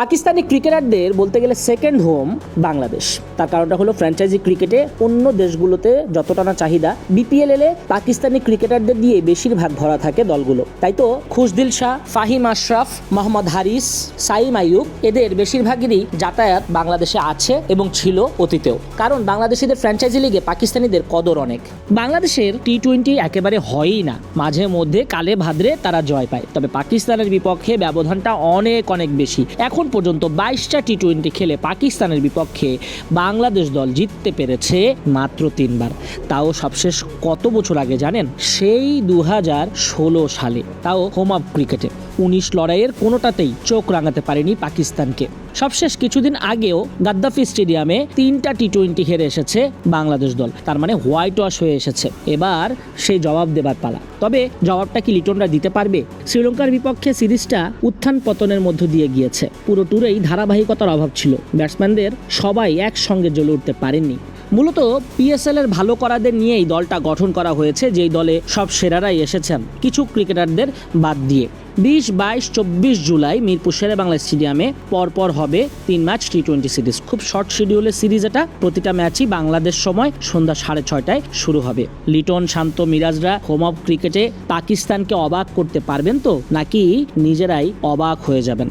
পাকিস্তানি ক্রিকেটারদের বলতে গেলে সেকেন্ড হোম বাংলাদেশ। তার কারণটা হলো ফ্র্যাঞ্চাইজি ক্রিকেটে অন্য দেশগুলোতে যতটা না চাহিদা বিপিএল এলে পাকিস্তানি ক্রিকেটারদের দিয়ে বেশিরভাগ ভরা থাকে দলগুলো। তাই তো খুশদিল শাহ, ফাহিম আশরাফ, মোহাম্মদ হারিস, সাইম আইয়ুব, এদের বেশিরভাগেরই যাতায়াত বাংলাদেশে আছে এবং ছিল অতীতেও। কারণ বাংলাদেশিদের ফ্র্যাঞ্চাইজি লিগে পাকিস্তানিদের কদর অনেক। বাংলাদেশের টি টোয়েন্টি একেবারে হয়ই না। মাঝে মধ্যে কালে ভাদ্রে তারা জয় পায়। তবে পাকিস্তানের বিপক্ষে ব্যবধানটা অনেক অনেক বেশি। এখন পর্যন্ত বাইশটা টি টোয়েন্টি খেলে পাকিস্তানের বিপক্ষে বাংলাদেশ দল জিততে পেরেছে মাত্র তিনবার। তাও সবশেষ কত বছর আগে জানেন? সেই দু হাজার ষোলো সালে। তাও হোম ক্রিকেটে। উনিশ লড়াইয়ের কোনোটাতেই চোখ রাঙাতে পারেনি পাকিস্তানকে। সবশেষ কিছুদিন আগেও গাদ্দাফি স্টেডিয়ামে তিনটা টি টোয়েন্টি হেরে এসেছে বাংলাদেশ দল। তার মানে হোয়াইট ওয়াশ হয়ে এসেছে। এবার সেই জবাব দেবার পালা। তবে জবাবটা কি লিটনরা দিতে পারবে? শ্রীলঙ্কার বিপক্ষে সিরিজটা উত্থান পতনের মধ্য দিয়ে গিয়েছে। পুরো টুরেই ধারাবাহিকতার অভাব ছিল। ব্যাটসম্যানদের সবাই একসঙ্গে জ্বলে উঠতে পারেননি। মূলত পিএসএল এর ভালো করাদের নিয়েই দলটা গঠন করা হয়েছে, যেই দলে সব সেরারাই এসেছেন। কিছু ক্রিকেটারদের বাদ দিয়ে বিশ, বাইশ, চব্বিশ জুলাই মিরপুর শেরে বাংলা স্টেডিয়ামে পরপর হবে তিন ম্যাচ টি টোয়েন্টি সিরিজ। খুব শর্ট শিডিউলের সিরিজ এটা। প্রতিটা ম্যাচই বাংলাদেশ সময় সন্ধ্যা সাড়ে ছয়টায় শুরু হবে। লিটন, শান্ত, মিরাজরা হোম অফ ক্রিকেটে পাকিস্তানকে অবাক করতে পারবেন তো? নাকি নিজেরাই অবাক হয়ে যাবেন?